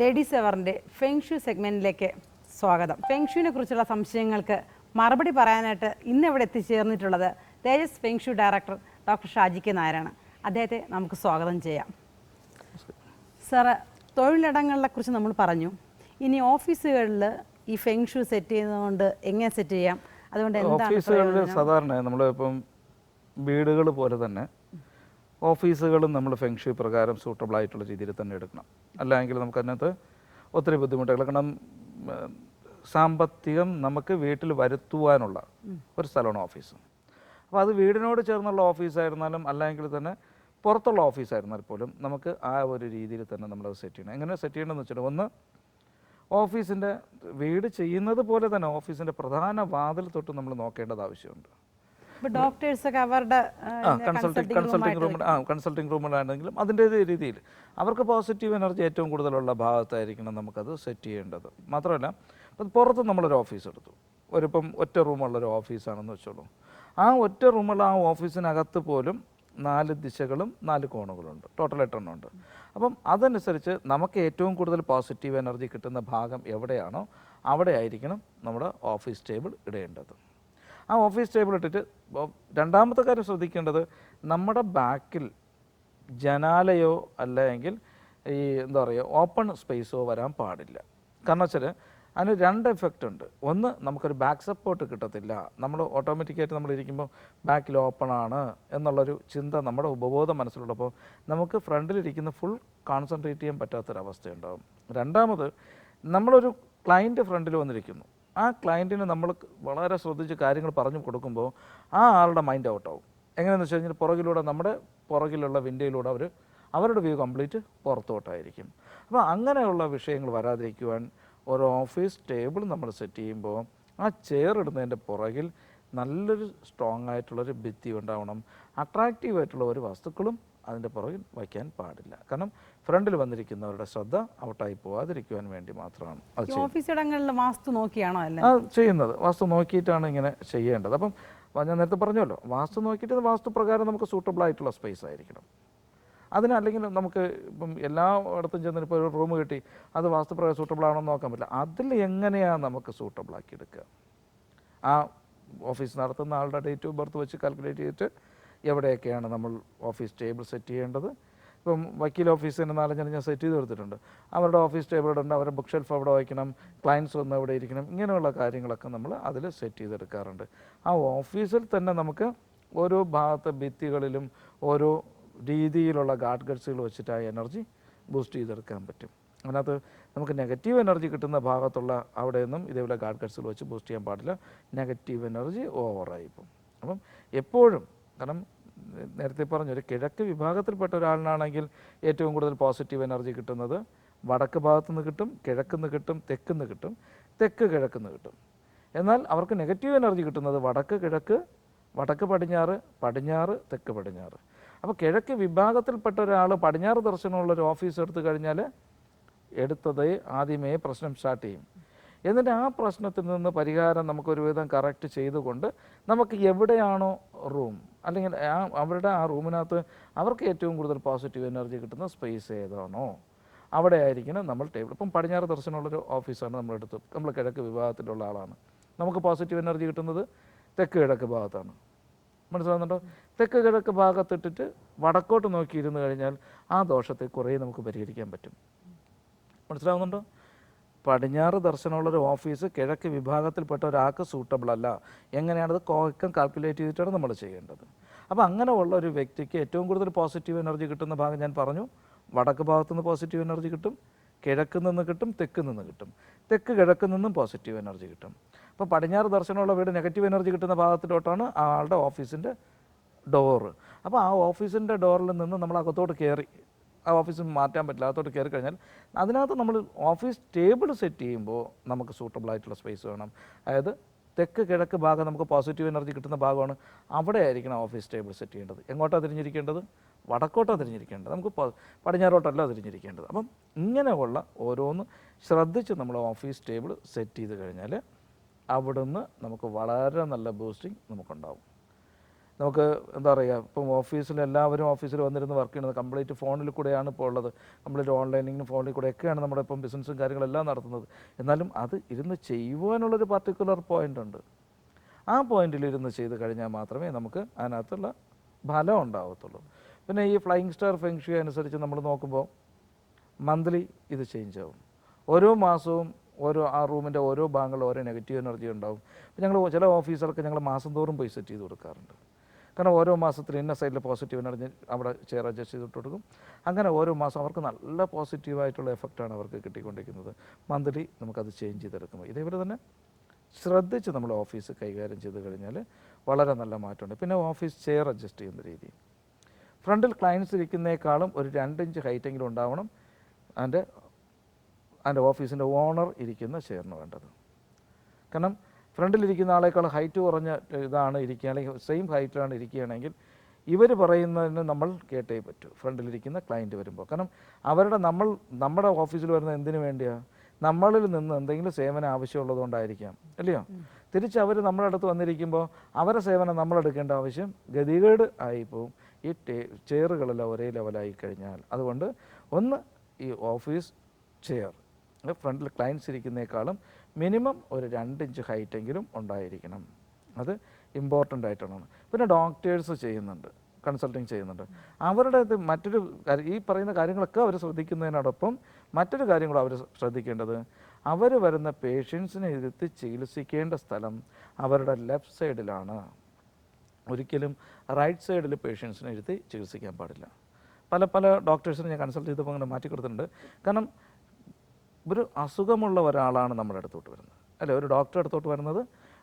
Ladies എവറിന്റെ feng shui സെഗ്മെന്റിലേക്ക് സ്വാഗതം. ഫെങ്ഷുവിനെ കുറിച്ചുള്ള സംശയങ്ങൾക്ക് മറുപടി പറയാനായിട്ട് ഇന്ന് ഇവിടെ എത്തിച്ചേർന്നിട്ടുള്ളത് Tejas feng shui director doctor Shaji K നായരാണ്. അദ്ദേഹത്തെ നമുക്ക് സ്വാഗതം ചെയ്യാം. സാറ് തൊഴിലിടങ്ങളെ കുറിച്ച് നമ്മൾ പറഞ്ഞു. ഇനി ഓഫീസുകളിൽ ഈ ഫെങ്ഷു സെറ്റ് ചെയ്യുന്നതുകൊണ്ട് എങ്ങനെ സെറ്റ് ചെയ്യാം? അതുകൊണ്ട് എന്താണ് ഓഫീസുകളിൽ സാധാരണ നമ്മളിപ്പം വീടുകൾ പോലെ തന്നെ ഓഫീസുകളും നമ്മൾ ഫെങ്ഷി പ്രകാരം സൂട്ടബിൾ ആയിട്ടുള്ള രീതിയിൽ തന്നെ എടുക്കണം. അല്ലെങ്കിൽ നമുക്കതിനകത്ത് ഒത്തിരി ബുദ്ധിമുട്ടുകൾ. കാരണം സാമ്പത്തികം നമുക്ക് വീട്ടിൽ വരുത്തുവാനുള്ള ഒരു സ്ഥലമാണ് ഓഫീസ്. അപ്പോൾ അത് വീടിനോട് ചേർന്നുള്ള ഓഫീസായിരുന്നാലും അല്ലെങ്കിൽ തന്നെ പുറത്തുള്ള ഓഫീസായിരുന്നാൽ പോലും നമുക്ക് ആ ഒരു രീതിയിൽ തന്നെ നമ്മളത് സെറ്റ് ചെയ്യണം. എങ്ങനെ സെറ്റ് ചെയ്യണമെന്ന് വെച്ചാൽ ഒന്ന് ഓഫീസിന്റെ വീട് ചെയ്യുന്നത് പോലെ തന്നെ ഓഫീസിന്റെ പ്രധാന വാതിൽ തൊട്ട് നമ്മൾ നോക്കേണ്ടത് ആവശ്യമുണ്ട്. ഡോക്ടേഴ്സൊക്കെ അവരുടെ കൺസൾട്ടിങ് ആ കൺസൾട്ടിംഗ് റൂമിലാണെങ്കിലും അതിന്റെ രീതിയിൽ അവർക്ക് പോസിറ്റീവ് എനർജി ഏറ്റവും കൂടുതലുള്ള ഭാഗത്തായിരിക്കണം നമുക്കത് സെറ്റ് ചെയ്യേണ്ടത്. മാത്രമല്ല ഇപ്പം പുറത്ത് നമ്മളൊരു ഓഫീസ് എടുത്തു. ഒരിപ്പം ഒറ്റ റൂമുള്ളൊരു ഓഫീസാണെന്ന് വെച്ചോളൂ. ആ ഒറ്റ റൂമുള്ള ആ ഓഫീസിനകത്ത് പോലും നാല് ദിശകളും നാല് കോണുകളുണ്ട്. ടോട്ടൽ എട്ടെണ്ണം ഉണ്ട്. അപ്പം അതനുസരിച്ച് നമുക്ക് ഏറ്റവും കൂടുതൽ പോസിറ്റീവ് എനർജി കിട്ടുന്ന ഭാഗം എവിടെയാണോ അവിടെ ആയിരിക്കണം നമ്മുടെ ഓഫീസ് ടേബിൾ ഇടേണ്ടത്. ആ ഓഫീസ് ടേബിൾ ഇട്ടിട്ട് രണ്ടാമത്തെ കാര്യം ശ്രദ്ധിക്കേണ്ടത് നമ്മുടെ ബാക്കിൽ ജനാലയോ അല്ലെങ്കിൽ ഈ എന്താ പറയുക ഓപ്പൺ സ്പേസോ വരാൻ പാടില്ല. കാരണം വെച്ചാൽ അതിന് രണ്ട് എഫക്റ്റ് ഉണ്ട്. ഒന്ന് നമുക്കൊരു ബാക്ക് സപ്പോർട്ട് കിട്ടത്തില്ല. നമ്മൾ ഓട്ടോമാറ്റിക്കായിട്ട് നമ്മൾ ഇരിക്കുമ്പോൾ ബാക്കിൽ ഓപ്പൺ ആണ് എന്നുള്ളൊരു ചിന്ത നമ്മുടെ ഉപബോധ മനസ്സിലുള്ളപ്പോൾ നമുക്ക് ഫ്രണ്ടിലിരിക്കുന്ന ഫുൾ കോൺസെൻട്രേറ്റ് ചെയ്യാൻ പറ്റാത്തൊരവസ്ഥയുണ്ടാകും രണ്ടാമത് നമ്മളൊരു ക്ലയന്റ് ഫ്രണ്ടിൽ വന്നിരിക്കുന്നു. ആ ക്ലയന്റിന് നമ്മൾ വളരെ ശ്രദ്ധിച്ച് കാര്യങ്ങൾ പറഞ്ഞു കൊടുക്കുമ്പോൾ ആ ആളുടെ മൈൻഡ് ഔട്ടാവും എങ്ങനെയാണെന്ന് വെച്ച് കഴിഞ്ഞാൽ പുറകിലൂടെ നമ്മുടെ പുറകിലുള്ള വിൻഡോയിലൂടെ അവർ അവരുടെ വ്യൂ കംപ്ലീറ്റ് പുറത്തോട്ടായിരിക്കും. അപ്പോൾ അങ്ങനെയുള്ള വിഷയങ്ങൾ വരാതിരിക്കുവാൻ ഒരു ഓഫീസ് ടേബിൾ നമ്മൾ സെറ്റ് ചെയ്യുമ്പോൾ ആ ചെയർ ഇടുന്നതിന്റെ പുറകിൽ നല്ലൊരു സ്ട്രോങ് ആയിട്ടുള്ളൊരു ഭിത്തി ഉണ്ടാവണം. അട്രാക്റ്റീവ് ആയിട്ടുള്ള ഒരു വസ്തുക്കളും അതിന്റെ പുറകിൽ വയ്ക്കാൻ പാടില്ല. കാരണം ഫ്രണ്ടിൽ വന്നിരിക്കുന്നവരുടെ ശ്രദ്ധ ഔട്ടായി പോവാതിരിക്കുവാൻ വേണ്ടി മാത്രമാണ് അത് ഈ ഓഫീസ് ഇടങ്ങളിൽ വാസ്തു നോക്കിയാണോ അല്ല? ചെയ്യുന്നത്. വാസ്തു നോക്കിയിട്ടാണ് ഇങ്ങനെ ചെയ്യേണ്ടത്. അപ്പം ഞാൻ നേരത്തെ പറഞ്ഞല്ലോ വാസ്തു നോക്കിയിട്ട് വാസ്തു പ്രകാരം നമുക്ക് സൂട്ടബിൾ ആയിട്ടുള്ള സ്പേസ് ആയിരിക്കണം. അതിനല്ലെങ്കിൽ നമുക്ക് ഇപ്പം എല്ലായിടത്തും ചെന്നിട്ട് ഇപ്പോൾ ഒരു റൂം കിട്ടി അത് വാസ്തുപ്രകാരം സൂട്ടബിൾ ആണോ എന്ന് നോക്കാൻ പറ്റില്ല. അതിൽ എങ്ങനെയാണ് നമുക്ക് സൂട്ടബിൾ ആക്കി എടുക്കുക? ആ ഓഫീസ് നടത്തുന്ന ആളുടെ ഡേറ്റ് ഓഫ് ബർത്ത് വെച്ച് കാൽക്കുലേറ്റ് ചെയ്തിട്ട് എവിടെയൊക്കെയാണ് നമ്മൾ ഓഫീസ് ടേബിൾ സെറ്റ് ചെയ്യേണ്ടത്? ഇപ്പം വക്കീൽ ഓഫീസിന് നാലഞ്ചെണ്ണം ഞാൻ സെറ്റ് ചെയ്ത് കൊടുത്തിട്ടുണ്ട്. അവരുടെ ഓഫീസ് ടേബിൾ ഉണ്ട് അവരുടെ ബുക്ക് ഷെൽഫ് അവിടെ വയ്ക്കണം ക്ലയൻസ് വന്ന് അവിടെ ഇരിക്കണം ഇങ്ങനെയുള്ള കാര്യങ്ങളൊക്കെ നമ്മൾ അതിൽ സെറ്റ് ചെയ്തെടുക്കാറുണ്ട്. ആ ഓഫീസിൽ തന്നെ നമുക്ക് ഓരോ ഭാഗത്തെ ഭിത്തികളിലും ഓരോ രീതിയിലുള്ള ഗാഡ് ഗഡ്സുകൾ വെച്ചിട്ട് ആ എനർജി ബൂസ്റ്റ് ചെയ്തെടുക്കാൻ പറ്റും. അതിനകത്ത് നമുക്ക് നെഗറ്റീവ് എനർജി കിട്ടുന്ന ഭാഗത്തുള്ള അവിടെ നിന്നും ഇതേപോലെ ഗാഡ് ഗഡ്സുകൾ വെച്ച് ബൂസ്റ്റ് ചെയ്യാൻ പാടില്ല. നെഗറ്റീവ് എനർജി ഓവറായി പോകും. അപ്പം എപ്പോഴും കാരണം നേരത്തെ പറഞ്ഞു ഒരു കിഴക്ക് വിഭാഗത്തിൽപ്പെട്ട ഒരാളിനാണെങ്കിൽ ഏറ്റവും കൂടുതൽ പോസിറ്റീവ് എനർജി കിട്ടുന്നത് വടക്ക് ഭാഗത്തു നിന്ന് കിട്ടും കിഴക്ക് നിന്ന് കിട്ടും തെക്ക് നിന്ന് കിട്ടും തെക്ക് കിഴക്ക് നിന്ന് കിട്ടും. എന്നാൽ അവർക്ക് നെഗറ്റീവ് എനർജി കിട്ടുന്നത് വടക്ക് കിഴക്ക് വടക്ക് പടിഞ്ഞാറ് പടിഞ്ഞാറ് തെക്ക് പടിഞ്ഞാറ്. അപ്പോൾ കിഴക്ക് വിഭാഗത്തിൽപ്പെട്ട ഒരാൾ പടിഞ്ഞാറ് ദർശനമുള്ള ഒരു ഓഫീസ് എടുത്തു കഴിഞ്ഞാൽ എടുത്തത് ആദ്യമേ പ്രശ്നം സ്റ്റാർട്ട് ചെയ്യും. എന്നിട്ട് ആ പ്രശ്നത്തിൽ നിന്ന് പരിഹാരം നമുക്ക് ഒരുവിധം കറക്റ്റ് ചെയ്തുകൊണ്ട് നമുക്ക് എവിടെയാണോ റൂം അല്ലെങ്കിൽ ആ അവരുടെ ആ റൂമിനകത്ത് അവർക്ക് ഏറ്റവും കൂടുതൽ പോസിറ്റീവ് എനർജി കിട്ടുന്ന സ്പേസ് ഏതാണോ? അവിടെ ആയിരിക്കണം നമ്മൾ ടേബിൾ ഇപ്പം പടിഞ്ഞാറ് ദർശനമുള്ളൊരു ഓഫീസാണ് നമ്മളെടുത്ത് നമ്മൾ കിഴക്ക് വിഭാഗത്തിലുള്ള ആളാണ്. നമുക്ക് പോസിറ്റീവ് എനർജി കിട്ടുന്നത് തെക്ക് കിഴക്ക് ഭാഗത്താണ്. മനസ്സിലാകുന്നുണ്ടോ തെക്ക് കിഴക്ക് ഭാഗത്തിട്ടിട്ട് വടക്കോട്ട് നോക്കി കഴിഞ്ഞാൽ ആ ദോഷത്തെ കുറേ നമുക്ക് പരിഹരിക്കാൻ പറ്റും. മനസ്സിലാവുന്നുണ്ടോ? പടിഞ്ഞാറ് ദർശനമുള്ളൊരു ഓഫീസ് കിഴക്ക് വിഭാഗത്തിൽപ്പെട്ട ഒരാൾക്ക് സൂട്ടബിൾ അല്ല. എങ്ങനെയാണത് കോക്കം കാൽക്കുലേറ്റ് ചെയ്തിട്ടാണ് നമ്മൾ ചെയ്യേണ്ടത്. അപ്പോൾ അങ്ങനെ ഉള്ള ഒരു വ്യക്തിക്ക് ഏറ്റവും കൂടുതൽ പോസിറ്റീവ് എനർജി കിട്ടുന്ന ഭാഗം ഞാൻ പറഞ്ഞു. വടക്ക് ഭാഗത്തു നിന്ന് പോസിറ്റീവ് എനർജി കിട്ടും കിഴക്ക് നിന്ന് കിട്ടും തെക്ക് നിന്ന് കിട്ടും. തെക്ക് കിഴക്ക് നിന്നും പോസിറ്റീവ് എനർജി കിട്ടും. അപ്പോൾ പടിഞ്ഞാറ് ദർശനമുള്ള വീട് നെഗറ്റീവ് എനർജി കിട്ടുന്ന ഭാഗത്തിലോട്ടാണ് ആളുടെ ഓഫീസിന്റെ ഡോറ് അപ്പോൾ ആ ഓഫീസിന്റെ ഡോറിൽ നിന്ന് നമ്മൾ അകത്തോട്ട് കയറി ആ ഓഫീസ് മാറ്റാൻ പറ്റില്ല അകത്തോട്ട് കയറി കഴിഞ്ഞാൽ അതിനകത്ത് നമ്മൾ ഓഫീസ് ടേബിൾ സെറ്റ് ചെയ്യുമ്പോൾ നമുക്ക് സൂട്ടബിൾ ആയിട്ടുള്ള സ്പേസ് വേണം. അതായത് തെക്ക് കിഴക്ക് ഭാഗം നമുക്ക് പോസിറ്റീവ് എനർജി കിട്ടുന്ന ഭാഗമാണ്. അവിടെ ആയിരിക്കണം ഓഫീസ് ടേബിൾ സെറ്റ് ചെയ്യേണ്ടത്. എങ്ങോട്ടാണ് തിരിഞ്ഞിരിക്കേണ്ടത്? വടക്കോട്ടാണ് തിരിഞ്ഞിരിക്കേണ്ടത്. നമുക്ക് പടിഞ്ഞാറോട്ടല്ല തിരിഞ്ഞിരിക്കേണ്ടത്. അപ്പം ഇങ്ങനെയുള്ള ഓരോന്ന് ശ്രദ്ധിച്ച് നമ്മൾ ഓഫീസ് ടേബിൾ സെറ്റ് ചെയ്ത് കഴിഞ്ഞാൽ അവിടുന്ന് നമുക്ക് വളരെ നല്ല ബൂസ്റ്റിംഗ് നമുക്കുണ്ടാവും. നമുക്ക് എന്താ പറയുക ഇപ്പം ഓഫീസിൽ എല്ലാവരും ഓഫീസിൽ വന്നിരുന്ന് വർക്ക് ചെയ്യുന്നത് കംപ്ലീറ്റ് ഫോണിൽ കൂടെയാണ് ഇപ്പോൾ ഉള്ളത്. കംപ്ലീറ്റ് ഓൺലൈനിങ്ങിനും ഫോണിൽ കൂടെ ഒക്കെയാണ് നമ്മുടെ ഇപ്പം ബിസിനസ്സും കാര്യങ്ങളെല്ലാം നടത്തുന്നത്. എന്നാലും അത് ഇരുന്ന് ചെയ്യുവാനുള്ളൊരു പർട്ടിക്കുലർ പോയിന്റ് ഉണ്ട്. ആ പോയിന്റിൽ ഇരുന്ന് ചെയ്ത് കഴിഞ്ഞാൽ മാത്രമേ നമുക്ക് അതിനകത്തുള്ള ഫലം ഉണ്ടാവത്തുള്ളൂ. പിന്നെ ഈ ഫ്ലൈയിങ് സ്റ്റാർ ഫെങ്ഷി അനുസരിച്ച് നമ്മൾ നോക്കുമ്പോൾ മന്ത്ലി ഇത് ചേഞ്ച് ആവും. ഓരോ മാസവും ഓരോ ആ റൂമിന്റെ ഓരോ ഭാഗങ്ങളിൽ ഓരോ നെഗറ്റീവ് എനർജി ഉണ്ടാവും. ഞങ്ങൾ ചില ഓഫീസർക്ക് ഞങ്ങൾ മാസം തോറും പോയി സെറ്റ് ചെയ്ത് കൊടുക്കാറുണ്ട്. കാരണം ഓരോ മാസത്തിൽ ഇന്ന സൈഡിൽ പോസിറ്റീവ് എനർജി അവിടെ ചെയർ അഡ്ജസ്റ്റ് ചെയ്തിട്ട് കൊടുക്കും അങ്ങനെ ഓരോ മാസം അവർക്ക് നല്ല പോസിറ്റീവായിട്ടുള്ള എഫക്റ്റാണ് അവർക്ക് കിട്ടിക്കൊണ്ടിരിക്കുന്നത്. മന്ത്ലി നമുക്കത് ചേഞ്ച് ചെയ്തെടുക്കുമ്പോൾ. ഇതേപോലെ തന്നെ ശ്രദ്ധിച്ച് നമ്മൾ ഓഫീസ് കൈകാര്യം ചെയ്ത് കഴിഞ്ഞാൽ വളരെ നല്ല മാറ്റമുണ്ട്. പിന്നെ ഓഫീസ് ചെയർ അഡ്ജസ്റ്റ് ചെയ്യുന്ന രീതി. ഫ്രണ്ടിൽ ക്ലയൻസ് ഇരിക്കുന്നേക്കാളും ഒരു രണ്ടിഞ്ച് ഹൈറ്റെങ്കിലും ഉണ്ടാവണം. അതിന്റെ അതിന്റെ ഓഫീസിന്റെ ഓണർ ഇരിക്കുന്ന ചെയറിന് വേണ്ടത്. കാരണം ഫ്രണ്ടിലിരിക്കുന്ന ആളേക്കാൾ ഹൈറ്റ് കുറഞ്ഞ ഇതാണ് ഇരിക്കുക അല്ലെങ്കിൽ സെയിം ഹൈറ്റിലാണ് ഇരിക്കുകയാണെങ്കിൽ ഇവർ പറയുന്നതിന് നമ്മൾ കേട്ടേ പറ്റൂ ഫ്രണ്ടിലിരിക്കുന്ന ക്ലയന്റ് വരുമ്പോൾ. കാരണം അവരുടെ നമ്മൾ നമ്മുടെ ഓഫീസിൽ വരുന്ന എന്തിനു വേണ്ടിയാണ് നമ്മളിൽ നിന്ന് എന്തെങ്കിലും സേവനം ആവശ്യമുള്ളതുകൊണ്ടായിരിക്കാം അല്ലയോ? തിരിച്ച് അവർ നമ്മുടെ അടുത്ത് വന്നിരിക്കുമ്പോൾ അവരെ സേവനം നമ്മൾ എടുക്കേണ്ട ആവശ്യം ഗതികേട് ആയിപ്പോവും. ഈ ടേ ചെയറുകളെല്ലാം ഒരേ ലെവലായി കഴിഞ്ഞാൽ. അതുകൊണ്ട് ഒന്ന് ഈ ഓഫീസ് ചെയർ ഫ്രണ്ടിൽ ക്ലയൻസ് ഇരിക്കുന്നേക്കാളും മിനിമം ഒരു രണ്ട് ഇഞ്ച് ഹൈറ്റെങ്കിലും ഉണ്ടായിരിക്കണം. അത് ഇമ്പോർട്ടന്റ് ആയിട്ടാണ് പിന്നെ ഡോക്ടേഴ്സ് ചെയ്യുന്നുണ്ട് കൺസൾട്ടിങ് ചെയ്യുന്നുണ്ട്. അവരുടെ ഇത് മറ്റൊരു ഈ പറയുന്ന കാര്യങ്ങളൊക്കെ അവർ ശ്രദ്ധിക്കുന്നതിനോടൊപ്പം മറ്റൊരു കാര്യം കൂടെ അവർ ശ്രദ്ധിക്കേണ്ടത് അവർ വരുന്ന പേഷ്യൻസിനെ ഇരുത്തി ചികിത്സിക്കേണ്ട സ്ഥലം അവരുടെ ലെഫ്റ്റ് സൈഡിലാണ് ഒരിക്കലും റൈറ്റ് സൈഡിൽ പേഷ്യൻസിനെ ഇരുത്തി ചികിത്സിക്കാൻ പാടില്ല. പല പല ഡോക്ടേഴ്സിനെ ഞാൻ കൺസൾട്ട് ചെയ്തപ്പോൾ അങ്ങനെ മാറ്റി കൊടുത്തിട്ടുണ്ട്. കാരണം ഒരു അസുഖമുള്ള ഒരാളാണ് നമ്മുടെ അടുത്തോട്ട് വരുന്നത്. അല്ലെ? ഒരു ഡോക്ടറെ അടുത്തോട്ട് വരുന്നത്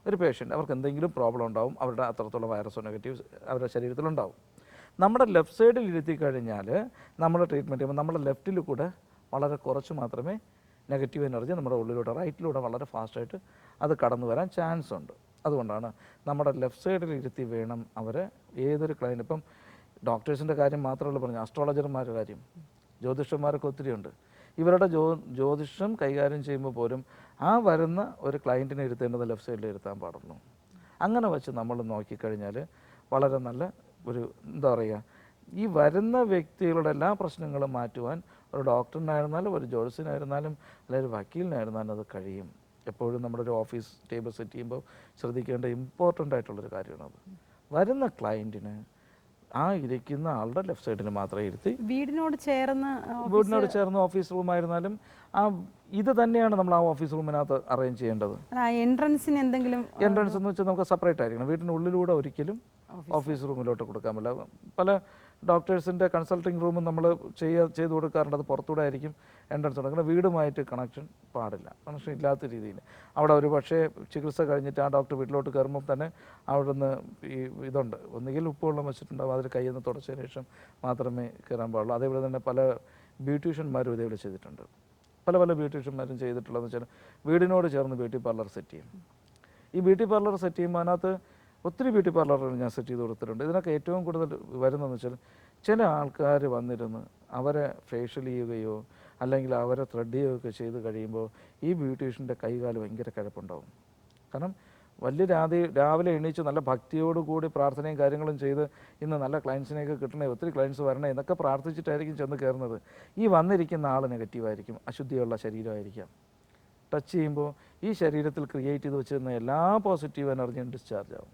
ഒരു പേഷ്യന്റ് അവർക്ക് എന്തെങ്കിലും പ്രോബ്ലം ഉണ്ടാവും അവരുടെ അത്രത്തോളം വൈറസോ നെഗറ്റീവ് അവരുടെ ശരീരത്തിലുണ്ടാവും നമ്മുടെ ലെഫ്റ്റ് സൈഡിൽ ഇരുത്തി കഴിഞ്ഞാൽ നമ്മുടെ ട്രീറ്റ്മെന്റ് ചെയ്യുമ്പോൾ നമ്മുടെ ലെഫ്റ്റിൽ കൂടെ വളരെ കുറച്ച് മാത്രമേ നെഗറ്റീവ് എനർജി നമ്മുടെ ഉള്ളിലൂടെ റൈറ്റിലൂടെ വളരെ ഫാസ്റ്റായിട്ട് അത് കടന്നു വരാൻ ചാൻസ് ഉണ്ട്. അതുകൊണ്ടാണ് നമ്മുടെ ലെഫ്റ്റ് സൈഡിൽ ഇരുത്തി വേണം അവരെ ഏതൊരു ക്ലയന്റ് ഇപ്പം ഡോക്ടേഴ്സിന്റെ കാര്യം മാത്രമല്ല പറഞ്ഞു അസ്ട്രോളജർമാരുടെ കാര്യം. ജ്യോതിഷന്മാരൊക്കെ ഒത്തിരിയുണ്ട്. ഇവരുടെ ജ്യോ ജ്യോതിഷം കൈകാര്യം ചെയ്യുമ്പോൾ പോലും ആ വരുന്ന ഒരു ക്ലയന്റിനെ ഇരുത്തേണ്ടത് ലെഫ്റ്റ് സൈഡിൽ ഇരുത്താൻ പാടുള്ളൂ. അങ്ങനെ വെച്ച് നമ്മൾ നോക്കിക്കഴിഞ്ഞാൽ വളരെ നല്ല ഒരു എന്താ പറയുക ഈ വരുന്ന വ്യക്തികളുടെ എല്ലാ പ്രശ്നങ്ങളും മാറ്റുവാൻ ഒരു ഡോക്ടറിനായിരുന്നാലും ഒരു ജ്യോതിഷനായിരുന്നാലും അല്ലെങ്കിൽ ഒരു വക്കീലിനായിരുന്നാലും അത് കഴിയും. എപ്പോഴും നമ്മുടെ ഒരു ഓഫീസ് ടേബിൾ സെറ്റ് ചെയ്യുമ്പോൾ ശ്രദ്ധിക്കേണ്ട ഇമ്പോർട്ടന്റ് ആയിട്ടുള്ളൊരു കാര്യമാണത്. വരുന്ന ക്ലയന്റിന് ആ ഇരിക്കുന്ന ആളുടെ ലെഫ്റ്റ് സൈഡിൽ മാത്രമേ ഇരുത്തി വീടിനോട് ചേർന്ന് വീടിനോട് ചേർന്ന് ഓഫീസ് റൂം ആയിരുന്നാലും ആ ഇത് തന്നെയാണ് നമ്മൾ ആ ഓഫീസ് റൂമിനകത്ത് അറേഞ്ച് ചെയ്യേണ്ടത്. എൻട്രൻസിന് എന്തെങ്കിലും എൻട്രൻസ് എന്ന് വെച്ചാൽ നമുക്ക് സെപ്പറേറ്റ് ആയിരിക്കണം. വീടിനുള്ളിലൂടെ ഒരിക്കലും ഓഫീസ് റൂമിലോട്ട് കൊടുക്കാൻ പറ്റില്ല. പല ഡോക്ടേഴ്സിന്റെ കൺസൾട്ടിങ് റൂം നമ്മൾ ചെയ്യ ചെയ്ത് കൊടുക്കാറുണ്ട്. അത് പുറത്തൂടെ ആയിരിക്കും എൻട്രൻസ് കൊടുക്കുന്നത് വീടുമായിട്ട് കണക്ഷൻ പാടില്ല. കണക്ഷൻ ഇല്ലാത്ത രീതിയിൽ. അവിടെ ഒരു പക്ഷേ ചികിത്സ കഴിഞ്ഞിട്ട് ആ ഡോക്ടർ വീട്ടിലോട്ട് കയറുമ്പോൾ തന്നെ അവിടുന്ന് ഈ ഇതുണ്ട്. ഒന്നുകിൽ ഉപ്പുവെള്ളം വെച്ചിട്ടുണ്ടാവും. അതിൽ കയ്യിൽ നിന്ന് തുടച്ചതിന് ശേഷം മാത്രമേ കയറാൻ പാടുള്ളൂ. അതേപോലെ തന്നെ പല ബ്യൂട്ടീഷ്യന്മാരും ഇതേപോലെ ചെയ്തിട്ടുണ്ട്. പല പല ബ്യൂട്ടീഷ്യന്മാരും ചെയ്തിട്ടുള്ളതെന്ന് വെച്ചാൽ വീടിനോട് ചേർന്ന് ബ്യൂട്ടി പാർലർ സെറ്റ് ചെയ്യും. ഈ ബ്യൂട്ടി പാർലർ സെറ്റ് ചെയ്യുമ്പോൾ അതിനകത്ത് ഒത്തിരി ബ്യൂട്ടി പാർലറുകൾ ഞാൻ സെറ്റ് ചെയ്ത് കൊടുത്തിട്ടുണ്ട്. ഇതിനൊക്കെ ഏറ്റവും കൂടുതൽ വരുന്നതെന്ന് വെച്ചാൽ ചില ആൾക്കാർ വന്നിരുന്ന് അവരെ ഫേഷ്യൽ ചെയ്യുകയോ അല്ലെങ്കിൽ അവരെ ത്രെഡ് ചെയ്യുകയോ ഒക്കെ ചെയ്ത് കഴിയുമ്പോൾ ഈ ബ്യൂട്ടീഷ്യന്റെ കൈകാൽ ഭയങ്കര കിഴപ്പുണ്ടാവും കാരണം വലിയ രാതി രാവിലെ എണീച്ച് നല്ല ഭക്തിയോടുകൂടി പ്രാർത്ഥനയും കാര്യങ്ങളും ചെയ്ത് ഇന്ന് നല്ല ക്ലയൻസിനെയൊക്കെ കിട്ടണേ ഒത്തിരി ക്ലയൻസ് വരണേ എന്നൊക്കെ പ്രാർത്ഥിച്ചിട്ടായിരിക്കും ചെന്ന് കയറുന്നത്. ഈ വന്നിരിക്കുന്ന ആൾ നെഗറ്റീവായിരിക്കും അശുദ്ധിയുള്ള ശരീരമായിരിക്കാം. ടച്ച് ചെയ്യുമ്പോൾ ഈ ശരീരത്തിൽ ക്രിയേറ്റ് ചെയ്ത് വെച്ചിരുന്ന എല്ലാ പോസിറ്റീവ് എനർജിയും ഡിസ്ചാർജ് ആവും.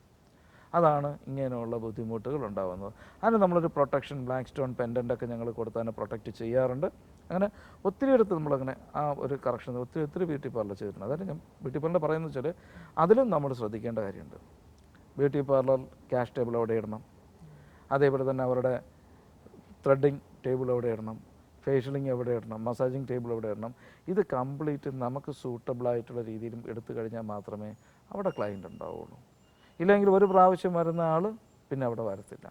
അതാണ് ഇങ്ങനെയുള്ള ബുദ്ധിമുട്ടുകൾ ഉണ്ടാകുന്നത് അതിന് നമ്മളൊരു പ്രൊട്ടക്ഷൻ ബ്ലാക്ക് സ്റ്റോൺ പെൻഡന്റ് ഒക്കെ ഞങ്ങൾ കൊടുത്താൽ പ്രൊട്ടക്റ്റ് ചെയ്യാറുണ്ട്. അങ്ങനെ ഒത്തിരി എടുത്ത് നമ്മളങ്ങനെ ആ ഒരു കറക്ഷൻ ഒത്തിരി ഒത്തിരി ബ്യൂട്ടി പാർലർ ചെയ്തിട്ടുണ്ട്. അതായത് ഞാൻ ബ്യൂട്ടി പാർലർ പറയുന്നത് വെച്ചാൽ അതിലും നമ്മൾ ശ്രദ്ധിക്കേണ്ട കാര്യമുണ്ട്. ബ്യൂട്ടി പാർലർ ക്യാഷ് ടേബിൾ അവിടെ ഇടണം. അതേപോലെ തന്നെ അവരുടെ ത്രെഡിങ് ടേബിൾ അവിടെ ഇടണം. ഫേഷ്യലിംഗ് എവിടെ ഇടണം. മസാജിങ് ടേബിൾ എവിടെ ഇടണം. ഇത് കംപ്ലീറ്റ് നമുക്ക് സൂട്ടബിളായിട്ടുള്ള രീതിയിലും എടുത്തു കഴിഞ്ഞാൽ മാത്രമേ അവിടെ ക്ലയന്റ് ഉണ്ടാവുള്ളൂ. ഇല്ലെങ്കിൽ ഒരു പ്രാവശ്യം വരുന്ന ആൾ പിന്നെ അവിടെ വരത്തില്ല.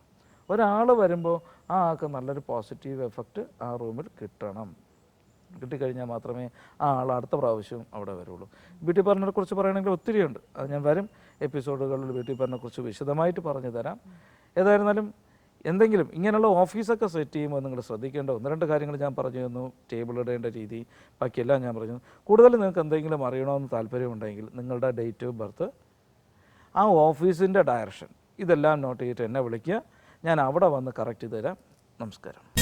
ഒരാൾ വരുമ്പോൾ ആ ആൾക്ക് നല്ലൊരു പോസിറ്റീവ് എഫക്റ്റ് ആ റൂമിൽ കിട്ടണം. കിട്ടിക്കഴിഞ്ഞാൽ മാത്രമേ ആ ആൾ അടുത്ത പ്രാവശ്യം അവിടെ വരുള്ളൂ. ബ്യൂട്ടി പാർലറിനെ കുറിച്ച് പറയുകയാണെങ്കിൽ ഒത്തിരിയുണ്ട്. അത് ഞാൻ വരും. എപ്പിസോഡുകളിൽ ബ്യൂട്ടി പാർലറിനെ കുറിച്ച് വിശദമായിട്ട് പറഞ്ഞു തരാം. ഏതായിരുന്നാലും എന്തെങ്കിലും ഇങ്ങനെയുള്ള ഓഫീസൊക്കെ സെറ്റ് ചെയ്യുമ്പോൾ നിങ്ങൾ ശ്രദ്ധിക്കേണ്ട ഒന്ന് രണ്ട് കാര്യങ്ങൾ ഞാൻ പറഞ്ഞു തന്നു. ടേബിൾ ഇടേണ്ട രീതി ബാക്കിയെല്ലാം ഞാൻ പറഞ്ഞു കൂടുതൽ നിങ്ങൾക്ക് എന്തെങ്കിലും അറിയണമെന്ന് താല്പര്യമുണ്ടെങ്കിൽ നിങ്ങളുടെ ഡേറ്റ് ഓഫ് ബർത്ത് ആ ഓഫീസിന്റെ ഡയറക്ഷൻ. ഇതെല്ലാം നോട്ട് ചെയ്തിട്ട് എന്നെ വിളിക്കുക. ഞാൻ അവിടെ വന്ന് കറക്റ്റ് ചെയ്ത് തരാം. നമസ്കാരം.